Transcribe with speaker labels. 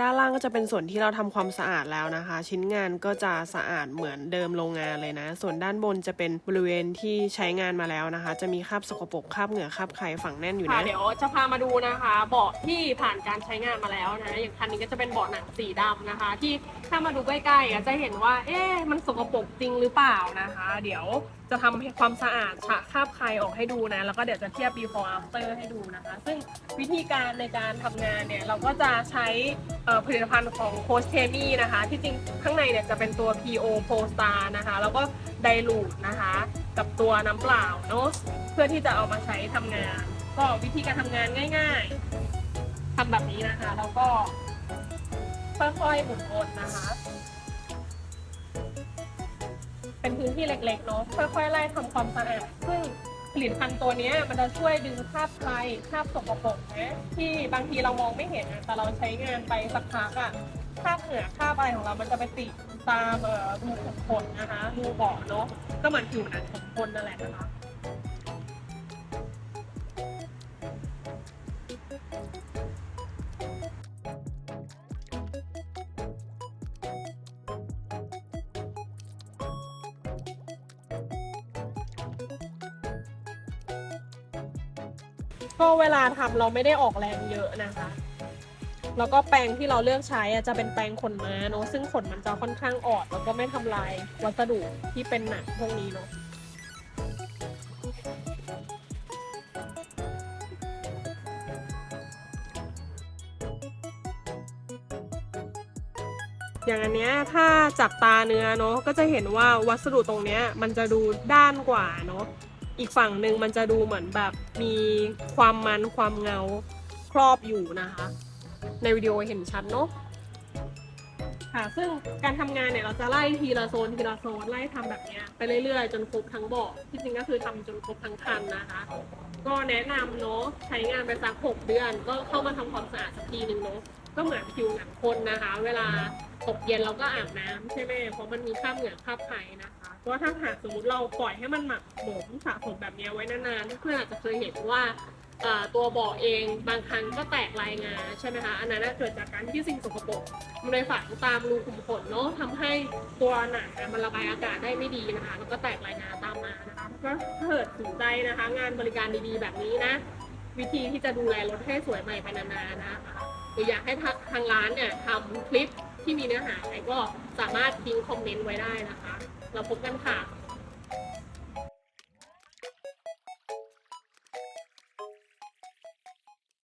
Speaker 1: ด้านล่างก็จะเป็นส่วนที่เราทำความสะอาดแล้วนะคะ ชิ้นงานก็จะสะอาดเหมือนเดิมโรงงานเลยนะ ส่วนด้านบนจะเป็นบริเวณที่ใช้งานมาแล้วนะคะ จะมีคราบสกปรกคราบเหงื่อคราบไข่ฝังแน่นอยู่
Speaker 2: ค่ะ
Speaker 1: นะ
Speaker 2: เดี๋ยวจะพามาดูนะคะ เบาะที่ผ่านการใช้งานมาแล้วนะ อย่างคันนี้ก็จะเป็นเบาะหนังสีดำนะคะ ที่ถ้ามาดูใกล้ๆจะเห็นว่า เอ๊ะมันสกปรกจริงหรือเปล่านะคะ เดี๋ยวจะทำความสะอาดฉะคราบใครออกให้ดูนะ แล้วก็เดี๋ยวจะเทียบ before after ให้ดูนะคะ ซึ่งวิธีการในการทำงานเนี่ย เราก็จะใช้ผลิตภัณฑ์ของโคสเคมีนะคะ ที่จริงข้างในเนี่ยจะเป็นตัว PO p o s t a r นะคะ แล้วก็ไดรูดนะคะ กับตัวน้ำเปล่าเนาะเพื่อที่จะเอามาใช้ทำงาน ก็วิธีการทำงานง่าย ๆทำแบบนี้นะคะ แล้วก็ค่อยๆหมุนวนนะคะ เป็นพื้นที่เล็กๆเนาะค่อยๆไล่ทำความสะอาดซึ่งผลิตภัณฑ์ตัวเนี้ยมันจะช่วยดึงคราบไรคราบสกปรกนะที่บางทีเรามองไม่เห็นอะแต่เราใช้งานไปสักพักอะคราบเหงื่อคราบอะไรของเรา มันจะไปติดตามเอ่อรูขุมขนนะคะรูเบาะเนาะก็เหมือนผิวหนังของคนนั่นแหละนะคะ ก็เวลาทำเราไม่ได้ออกแรงเยอะนะคะ แล้วก็แปรงที่เราเลือกใช้อะจะเป็นแปรงขนม้าเนอะซึ่งขนมันจะค่อนข้างอ่อนแล้วก็ไม่ทำลายวัสดุที่เป็นหนังพวกนี้เนอะอย่างอันเนี้ยถ้าจากตาเนื้อเนอะก็จะเห็นว่าวัสดุตรงเนี้ยมันจะดูด้านกว่าเนอะ อีกฝั่งหนึ่งมันจะดูเหมือนแบบมีความมันความเงาครอบอยู่นะคะ ในวิดีโอเห็นชัดเนาะ ค่ะ ซึ่งการทำงานเนี่ยเราจะไล่ทีละโซนทีละโซนไล่ทำแบบเนี้ยไปเรื่อยๆ จนครบทั้งเบาะที่จริงก็คือทำจนครบทั้งคันนะคะ ก็แนะนำเนาะใช้งานไปสักหกเดือน ก็เข้ามาทำความสะอาดสักทีหนึ่งเนาะก็เหมือนผิวหนังคนนะคะ เวลาตกเย็นเราก็อาบน้ำใช่ไหมเพราะมันมีคราบเหงื่อคราบไข่นะคะเพราะถ้าหากสมมติเราปล่อยให้มันหมักหมมสะสมแบบนี้ไว้นานๆเพื่อนอาจจะเคยเห็นว่า ตัวเบาะเองบางครั้งก็แตกลายงาใช่ไหมคะอันนั้นเกิดจากการที่สิ่งสกปรกมันเลยฝังตามรูขุมขนเนาะทำให้ตัวหนังอะมันระบายอากาศได้ไม่ดีนะคะแล้วก็แตกลายงาตามมานะคะก็ถ้าเกิดสนใจนะคะ งานบริการดีๆ แบบนี้นะ วิธีที่จะดูแลรถให้สวยใหม่ไปนานๆนะคะหรืออยากให้ทางทางร้านเนี่ยทำคลิปที่มีเนื้อหาอะไรก็สามารถทิ้งคอมเมนต์ไว้ได้นะคะ เราพบกันค่ะ